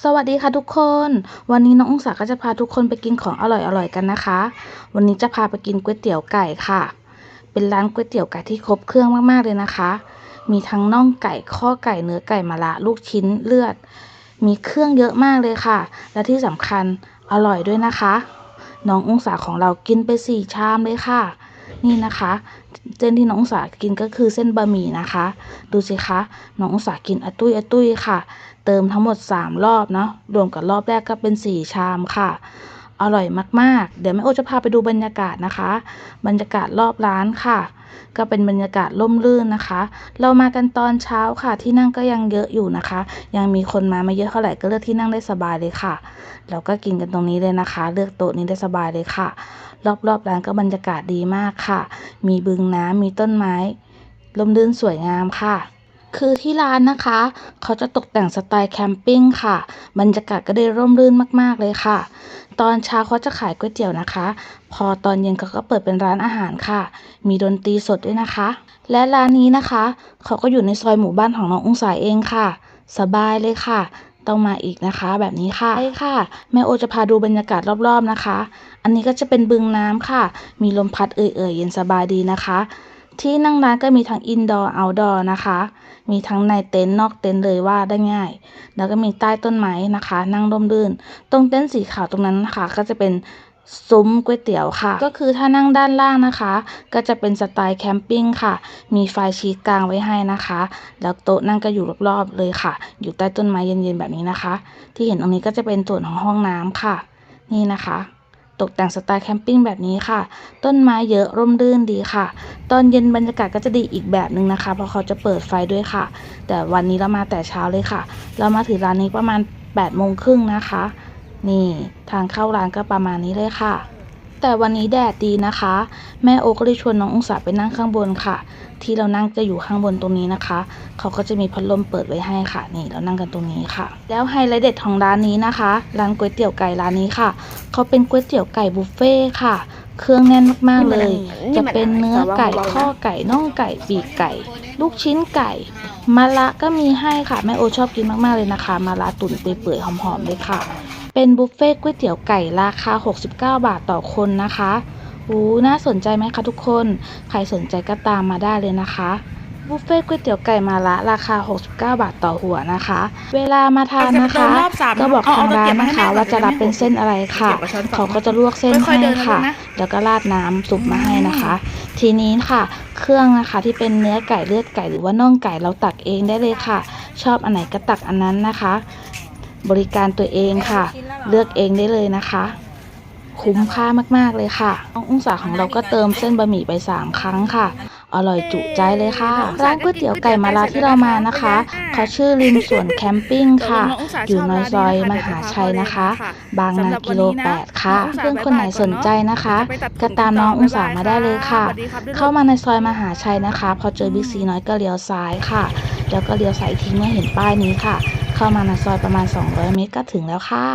สวัสดีค่ะทุกคน วันนี้น้ององศาก็จะพาทุกคนไปกินของอร่อยๆกันนะคะ วันนี้จะพาไปกินก๋วยเตี๋ยวไก่ค่ะ เป็นร้านก๋วยเตี๋ยวไก่ที่ครบเครื่องมากๆเลยนะคะ มีทั้งน่องไก่ข้อไก่เนื้อไก่มะระลูกชิ้นเลือด มีเครื่องเยอะมากเลยค่ะ และที่สำคัญอร่อยด้วยนะคะ น้ององศาของเรากินไปสี่ชามเลยค่ะ นี่นะคะเส้นที่น้ององศากินก็คือเส้นบะหมี่นะคะ ดูสิคะน้ององศากินอะตุ้ยอะตุ้ยค่ะ เติมทั้งหมด 3 รอบเนาะรวมกับรอบแรกก็เป็น 4 ชามค่ะ อร่อยมากๆ เดี๋ยวแม่โอจะพาไปดูบรรยากาศนะคะ บรรยากาศรอบร้านค่ะ ก็เป็นบรรยากาศร่มรื่นนะคะ เรามากันตอนเช้าค่ะ ที่นั่งก็ยังเยอะอยู่นะคะ ยังมีคนมาไม่เยอะเท่าไหร่ก็เลือกที่นั่งได้สบายเลยค่ะ เราก็กินกันตรงนี้เลยนะคะ เลือกโต๊ะนี้ได้สบายเลยค่ะ รอบๆร้านก็บรรยากาศดีมากค่ะ มีบึงน้ำมีต้นไม้ร่มรื่นสวยงามค่ะ คือที่ร้านนะคะ เขาจะตกแต่งสไตล์แคมปิ้งค่ะ บรรยากาศก็ได้ร่มรื่นมากๆเลยค่ะ ตอนเช้าเขาจะขายก๋วยเตี๋ยวนะคะ พอตอนเย็นเขาก็เปิดเป็นร้านอาหารค่ะ มีดนตรีสดด้วยนะคะ และร้านนี้นะคะ เขาก็อยู่ในซอยหมู่บ้านของน้ององศาเองค่ะ สบายเลยค่ะ ต้องมาอีกนะคะแบบนี้ค่ะใช่ค่ะ แม่โอจะพาดูบรรยากาศรอบๆนะคะ อันนี้ก็จะเป็นบึงน้ำค่ะ มีลมพัดเอื่อยๆเย็นสบายดีนะคะ ที่นั่งร้านก็มีทั้งอินดอร์เอาท์ดอร์นะคะ มีทั้งในเต็นท์นอกเต็นท์เลยว่าได้ง่าย แล้วก็มีใต้ต้นไม้นะคะ นั่งร่มรื่น ตรงเต็นท์สีขาวตรงนั้นนะคะ ก็จะเป็นซุ้มก๋วยเตี๋ยวค่ะ ก็คือถ้านั่งด้านล่างนะคะ ก็จะเป็นสไตล์แคมปิ้งค่ะ มีไฟชีกลางไว้ให้นะคะ แล้วโต๊ะนั่งก็อยู่รอบๆเลยค่ะ อยู่ใต้ต้นไม้เย็นๆแบบนี้นะคะ ที่เห็นตรงนี้ก็จะเป็นส่วนของห้องน้ำค่ะ นี่นะคะ ตกแต่งสไตล์แคมปิ้งแบบนี้ค่ะ ต้นไม้เยอะร่มรื่นดีค่ะ ตอนเย็นบรรยากาศก็จะดีอีกแบบหนึ่งนะคะ เพราะเขาจะเปิดไฟด้วยค่ะ แต่วันนี้เรามาแต่เช้าเลยค่ะ เรามาถึงร้านนี้ประมาณ8ปดโมงครึ่งนะคะ นี่ทางเข้าร้านก็ประมาณนี้เลยค่ะ แต่วันนี้แดดดีนะคะ แม่โอก็เลยชวนน้ององศาไปนั่งข้างบนค่ะ ที่เรานั่งจะอยู่ข้างบนตรงนี้นะคะ เขาก็จะมีพัดลมเปิดไว้ให้ค่ะ นี่เรานั่งกันตรงนี้ค่ะ แล้วไฮไลท์เด็ดของร้านนี้นะคะ ร้านก๋วยเตี๋ยวไก่ร้านนี้ค่ะ เขาเป็นก๋วยเตี๋ยวไก่บุฟเฟ่ค่ะ เครื่องแน่นมากๆเลย จะเป็นเนื้อไก่ข้อไก่น่องไก่ปีกไก่ ลูกชิ้นไก่มะระก็มีให้ค่ะ แม่โอชอบกินมากๆเลยนะคะมะระตุ๋นเปื่อยๆหอมๆเลยค่ะ เป็นบุฟเฟ่ต์ก๋วยเตี๋ยวไก่ราคา 69 บาทต่อคนนะคะอู้น่าสนใจไหมคะทุกคน ใครสนใจก็ตามมาได้เลยนะคะบุฟเฟ่ต์ก๋วยเตี๋ยวไก่มาละราคา 69 บาทต่อหัวนะคะ เวลามาทานนะคะ ก็บอกทางร้านนะคะว่าจะรับเป็นเส้นอะไรค่ะ เขาก็จะลวกเส้นให้ค่ะ แล้วก็ราดน้ำซุปมาให้นะคะ ทีนี้ค่ะ เครื่องนะคะที่เป็นเนื้อไก่เลือดไก่หรือว่าน่องไก่เราตักเองได้เลยค่ะ ชอบอันไหนก็ตักอันนั้นนะคะ บริการตัวเองค่ะ เลือกเองได้เลยนะคะ คุ้มค่ามากๆเลยค่ะน้ององศาของเราก็เติมเส้นบะหมี่ไป 3 ครั้งค่ะ อร่อยจุใจเลยค่ะ ร้านก๋วยเตี๋ยวไก่มาลาที่เรามานะคะเขาชื่อริมสวนแคมปิ้งค่ะ อยู่ในซอยมหาชัยนะคะ บางนากิโล8ค่ะ เพื่อนคนไหนสนใจนะคะก็ตามน้ององศามาได้เลยค่ะ เข้ามาในซอยมหาชัยนะคะ พอเจอบิ๊กซีน้อยก็เลี้ยวซ้ายค่ะ แล้วก็เลี้ยวซ้ายอีกทีเมื่อเห็นป้ายนี้ค่ะ เข้ามาในซอยประมาณ 200 เมตรก็ถึงแล้วค่ะ